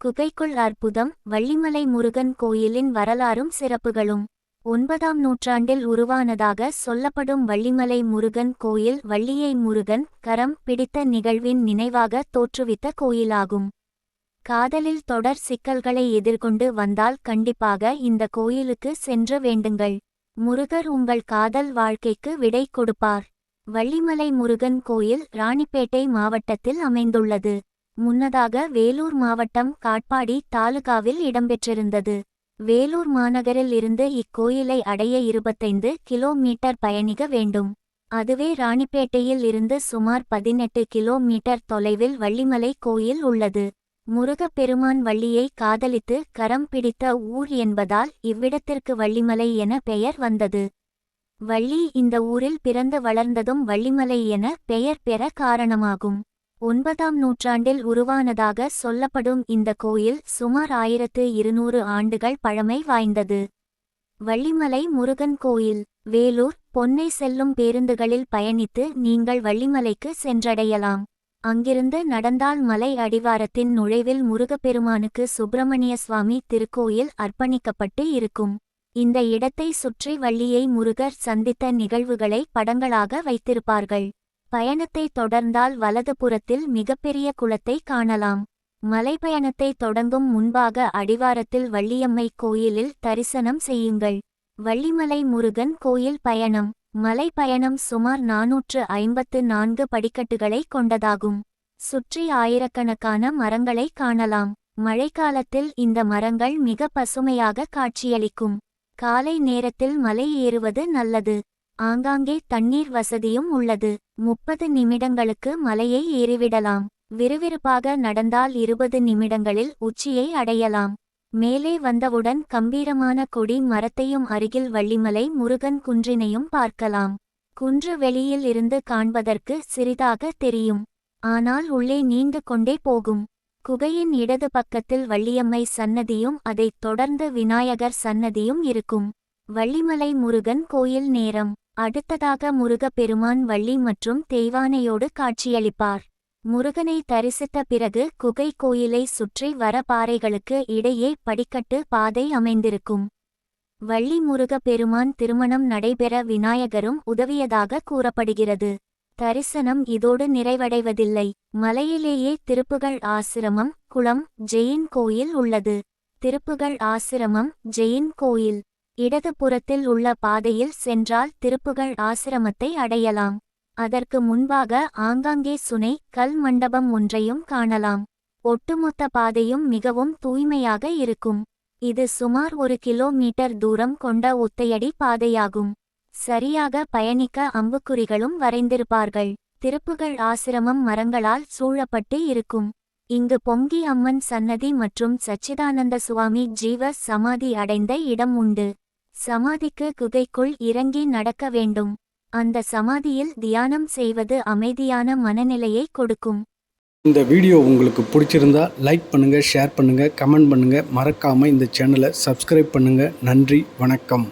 குகைக்குள் அற்புதம் வள்ளிமலை முருகன் கோயிலின் வரலாறும் சிறப்புகளும். ஒன்பதாம் நூற்றாண்டில் உருவானதாக சொல்லப்படும் வள்ளிமலை முருகன் கோயில் வள்ளியை முருகன் கரம் பிடித்த நிகழ்வின் நினைவாக தோற்றுவித்த கோயிலாகும். காதலில் தொடர் சிக்கல்களை எதிர்கொண்டு வந்தால் கண்டிப்பாக இந்த கோயிலுக்கு சென்று வேண்டுங்கள். முருகர் உங்கள் காதல் வாழ்க்கைக்கு விடை கொடுப்பார். வள்ளிமலை முருகன் கோயில் ராணிப்பேட்டை மாவட்டத்தில் அமைந்துள்ளது. முன்னதாக வேலூர் மாவட்டம் காட்பாடி தாலுகாவில் இடம்பெற்றிருந்தது. வேலூர் மாநகரில் இருந்து இக்கோயிலை அடைய இருபத்தைந்து கிலோமீட்டர் பயணிக்க வேண்டும். அதுவே ராணிப்பேட்டையில் இருந்து சுமார் பதினெட்டு கிலோமீட்டர் தொலைவில் வள்ளிமலை கோயில் உள்ளது. முருகப்பெருமான் வள்ளியை காதலித்து கரம் பிடித்த ஊர் என்பதால் இவ்விடத்திற்கு வள்ளிமலை என பெயர் வந்தது. வள்ளி இந்த ஊரில் பிறந்து வளர்ந்ததும் வள்ளிமலை என பெயர் பெற காரணமாகும். ஒன்பதாம் நூற்றாண்டில் உருவானதாக சொல்லப்படும் இந்த கோயில் சுமார் ஆயிரத்து இருநூறு ஆண்டுகள் பழமை வாய்ந்தது. வள்ளிமலை முருகன் கோயில் வேலூர் பொன்னை செல்லும் பேருந்துகளில் பயணித்து நீங்கள் வள்ளிமலைக்கு சென்றடையலாம். அங்கிருந்து நடந்தால் மலை அடிவாரத்தின் நுழைவில் முருகப்பெருமானுக்கு சுப்பிரமணிய சுவாமி திருக்கோயில் அர்ப்பணிக்கப்பட்டு இருக்கும். இந்த இடத்தை சுற்றி வள்ளியை முருகர் சந்தித்த நிகழ்வுகளை படங்களாக வைத்திருப்பார்கள். பயணத்தை தொடர்ந்தால் வலதுபுறத்தில் மிகப்பெரிய குளத்தை காணலாம். மலைப்பயணத்தை தொடங்கும் முன்பாக அடிவாரத்தில் வள்ளியம்மை கோயிலில் தரிசனம் செய்யுங்கள். வள்ளிமலை முருகன் கோயில் பயணம். மலை பயணம் சுமார் நாநூற்று ஐம்பத்து நான்கு படிக்கட்டுகளை கொண்டதாகும். சுற்றி ஆயிரக்கணக்கான மரங்களை காணலாம். மழைக்காலத்தில் இந்த மரங்கள் மிக பசுமையாக காட்சியளிக்கும். காலை நேரத்தில் மலை ஏறுவது நல்லது. ஆங்காங்கே தண்ணீர் வசதியும் உள்ளது. முப்பது நிமிடங்களுக்கு மலையை ஏறிவிடலாம். விறுவிறுப்பாக நடந்தால் இருபது நிமிடங்களில் உச்சியை அடையலாம். மேலே வந்தவுடன் கம்பீரமான கொடி மரத்தையும் அருகில் வள்ளிமலை முருகன் குன்றினையும் பார்க்கலாம். குன்று வெளியில் இருந்து காண்பதற்கு சிறிதாக தெரியும். ஆனால் உள்ளே நீண்டு கொண்டே போகும். குகையின் இடது பக்கத்தில் வள்ளியம்மை சன்னதியும் அதைத் தொடர்ந்து விநாயகர் சன்னதியும் இருக்கும். வள்ளிமலை முருகன் கோயில் நேரம். அடுத்ததாக முருகப்பெருமான் வள்ளி மற்றும் தெய்வானையோடு காட்சியளிப்பார். முருகனை தரிசித்த பிறகு குகை கோயிலை சுற்றி வர பாறைகளுக்கு இடையே படிக்கட்டு பாதை அமைந்திருக்கும். வள்ளி முருகப்பெருமான் திருமணம் நடைபெற விநாயகரும் உதவியதாக கூறப்படுகிறது. தரிசனம் இதோடு நிறைவடைவதில்லை. மலையிலேயே திருப்புகள் ஆசிரமம் குளம் ஜெயின் கோயில் உள்ளது. திருப்புகள் ஆசிரமம் ஜெயின் கோயில். இடதுபுறத்தில் உள்ள பாதையில் சென்றால் திருப்புகள் ஆசிரமத்தை அடையலாம். அதற்கு முன்பாக ஆங்காங்கே சுனை கல் மண்டபம் ஒன்றையும் காணலாம். ஒட்டுமொத்த பாதையும் மிகவும் தூய்மையாக இருக்கும். இது சுமார் ஒரு கிலோமீட்டர் தூரம் கொண்ட ஒத்தையடி பாதையாகும். சரியாக பயணிக்க அம்புக்குறிகளும் வரைந்திருப்பார்கள். திருப்புகள் ஆசிரமம் மரங்களால் சூழப்பட்டு இருக்கும். இங்கு பொங்கி அம்மன் சன்னதி மற்றும் சச்சிதானந்த சுவாமி ஜீவ சமாதி அடைந்த இடம் உண்டு. சமாதிக்கு குகைக்குள் இறங்கி நடக்க வேண்டும். அந்த சமாதியில் தியானம் செய்வது அமைதியான மனநிலையை கொடுக்கும். இந்த வீடியோ உங்களுக்கு பிடிச்சிருந்தா லைக் பண்ணுங்கள் ஷேர் பண்ணுங்கள் கமெண்ட் பண்ணுங்கள் மறக்காமல் இந்த சேனலை சப்ஸ்கிரைப் பண்ணுங்கள் நன்றி வணக்கம்.